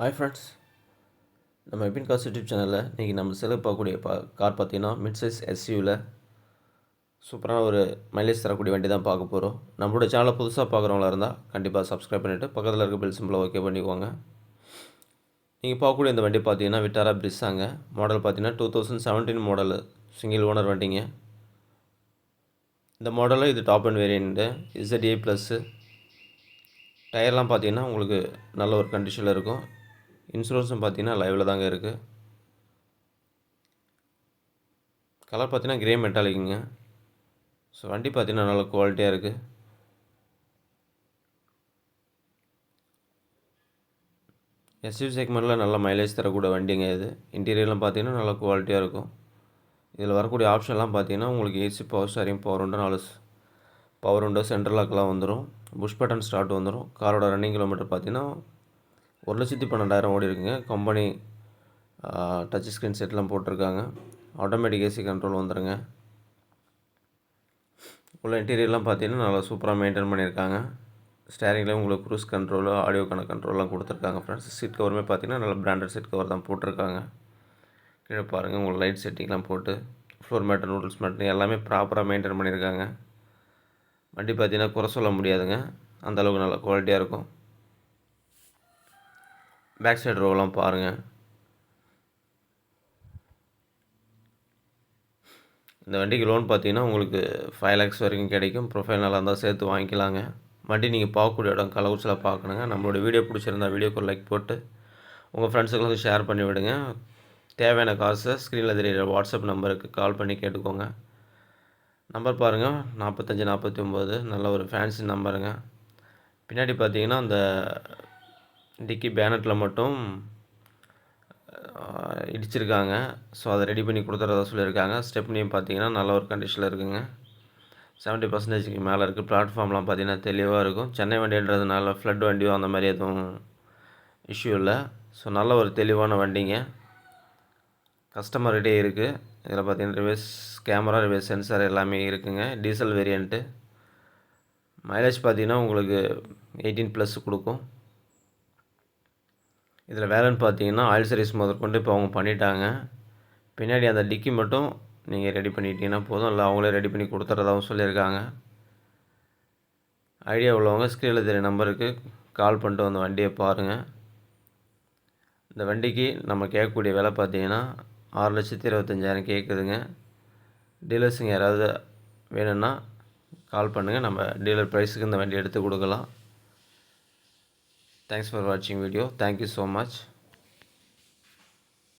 Hi friends நம்ம Ebin cos YouTube சேனலில் இன்றைக்கி நம்ம செலவு பார்க்கக்கூடிய பா கார் பார்த்தீங்கன்னா மிட் சைஸ் எஸ்யூவில் சூப்பரான ஒரு மைலேஜ் தரக்கூடிய வண்டி தான் பார்க்க போகிறோம் நம்மளோட சேனலை புதுசாக பார்க்குறவங்களா இருந்தால் கண்டிப்பாக சப்ஸ்கிரைப் பண்ணிவிட்டு பக்கத்தில் இருக்க பில் சிம்பிளை ஓகே பண்ணிக்கோங்க. நீங்கள் பார்க்கக்கூடிய இந்த வண்டி பார்த்தீங்கன்னா விட்டாரா பிரிஸாங்க மாடல் பார்த்தீங்கன்னா two thousand seventeen model single owner வண்டிங்க. இந்த மாடலில் இது top and variant Z A plus டயர்லாம் பார்த்தீங்கன்னா உங்களுக்கு நல்ல ஒரு கண்டிஷனில் இருக்கும். இன்சூரன்ஸும் பார்த்தீங்கன்னா லைவில் தாங்க இருக்குது கலர் பார்த்தீங்கன்னா கிரே மெட்டாலிக்குங்க ஸோ வண்டி பார்த்தீங்கன்னா நல்ல குவாலிட்டியாக இருக்குது எஸ்யூ செக்மெண்ட்டில் நல்ல மைலேஜ் தரக்கூடிய வண்டிங்க இது. இன்டீரியர்லாம் பார்த்தீங்கன்னா நல்ல குவாலிட்டியாக இருக்கும். இதில் வரக்கூடிய ஆப்ஷன்லாம் பார்த்தீங்கன்னா உங்களுக்கு ஏசி பவர் ஸ்டாரிங் பவர் உண்டு நாலு பவர் உண்டு சென்ட்ரல் லாக்கெலாம் வந்துடும் புஷ் பட்டன் ஸ்டார்ட் வந்துடும் காரோட ரன்னிங் கிலோமீட்டர் பார்த்தீங்கன்னா ஒரு லட்சத்தி பன்னெண்டாயிரம் ஓடி இருக்குங்க. கம்பெனி டச் ஸ்க்ரீன் செட்லாம் போட்டிருக்காங்க. ஆட்டோமேட்டிக் ஏசி கண்ட்ரோல் வந்துடுங்க உள்ள இன்டீரியர்லாம் பார்த்தீங்கன்னா நல்லா சூப்பராக மெயின்டைன் பண்ணியிருக்காங்க. ஸ்டேரிங்லேயும் உங்களுக்கு க்ரூஸ் கண்ட்ரோலு ஆடியோக்கான கண்ட்ரோல்லாம் கொடுத்துருக்காங்க ஃப்ரெண்ட்ஸ் சீட் கவருமே பார்த்தீங்கன்னா நல்லா பிராண்டட் சீட் கவர் தான் போட்டிருக்காங்க. கீழே பாருங்கள் உங்களுக்கு லைட் செட்டிங்லாம் போட்டு ஃப்ளோர் மேட்டர் நூடுல்ஸ் மேட்டர் எல்லாமே ப்ராப்பராக மெயின்டைன் பண்ணியிருக்காங்க. வண்டி பார்த்தீங்கன்னா குறை சொல்ல முடியாதுங்க. அந்தளவுக்கு நல்ல குவாலிட்டியாக இருக்கும். பேக் சைடு ரோலாம் பாருங்கள் இந்த வண்டிக்கு லோன் பார்த்தீங்கன்னா உங்களுக்கு ஃபைவ் லேக்ஸ் வரைக்கும் கிடைக்கும். ப்ரொஃபைல் நல்லா இருந்தால் சேர்த்து வாங்கிக்கலாங்க. வண்டி நீங்கள் பார்க்கக்கூடிய இடம் கலவுச்சில் பார்க்கணுங்க. நம்மளோட வீடியோ பிடிச்சிருந்தா வீடியோக்கு லைக் போட்டு உங்கள் ஃப்ரெண்ட்ஸுக்கு ஷேர் பண்ணி விடுங்க. தேவையான காசை ஸ்க்ரீனில் தெரியிற வாட்ஸ்அப் நம்பருக்கு கால் பண்ணி கேட்டுக்கோங்க. நம்பர் பாருங்கள் நாற்பத்தஞ்சி நாற்பத்தி ஒம்பது நல்ல ஒரு ஃபேன்சி நம்பருங்க பின்னாடி பார்த்தீங்கன்னா அந்த டிக்கி பேனட்டில் மட்டும் இடிச்சிருக்காங்க. ஸோ அதை ரெடி பண்ணி கொடுத்துறதா சொல்லியிருக்காங்க. ஸ்டெப்னியும் பார்த்தீங்கன்னா நல்ல ஒரு கண்டிஷனில் இருக்குங்க. செவன்ட்டி பர்சன்டேஜுக்கு மேலே இருக்குது பிளாட்ஃபார்ம்லாம் பார்த்தீங்கன்னா தெளிவாக இருக்கும். சென்னை வண்டின்றதுனால ஃப்ளட் வண்டியோ அந்த மாதிரி எதுவும் இஷ்யூ இல்லை. ஸோ நல்ல ஒரு தெளிவான வண்டிங்க. கஸ்டமர்கிட்டே இருக்குது இதில் பார்த்தீங்கன்னா ரிவர்ஸ் கேமரா ரிவர்ஸ் சென்சார் எல்லாமே இருக்குங்க. டீசல் வேரியண்ட்டு மைலேஜ் பார்த்தீங்கன்னா உங்களுக்கு எயிட்டீன் ப்ளஸ் கொடுக்கும். இதில் வேலைன்னு பார்த்தீங்கன்னா ஆயில் சர்வீஸ் முதற்கொண்டு இப்போ அவங்க பண்ணிட்டாங்க. பின்னாடி அந்த டிக்கி மட்டும் நீங்கள் ரெடி பண்ணிட்டீங்கன்னா போதும். இல்லை அவங்களே ரெடி பண்ணி கொடுத்துறதாகவும் சொல்லியிருக்காங்க. ஐடியா உள்ளவங்க ஸ்க்ரீனில் தெரிய நம்பருக்கு கால் பண்ணிட்டு அந்த வண்டியை பாருங்கள் இந்த வண்டிக்கு நம்ம கேட்கக்கூடிய விலை பார்த்தீங்கன்னா ஆறு லட்சத்தி இருபத்தஞ்சாயிரம் கேட்குதுங்க. டீலர்ஸுங்க யாராவது வேணும்னா கால் பண்ணுங்கள் நம்ம டீலர் ப்ரைஸுக்கு இந்த வண்டி எடுத்து கொடுக்கலாம். Thanks for watching video. Thank you so much.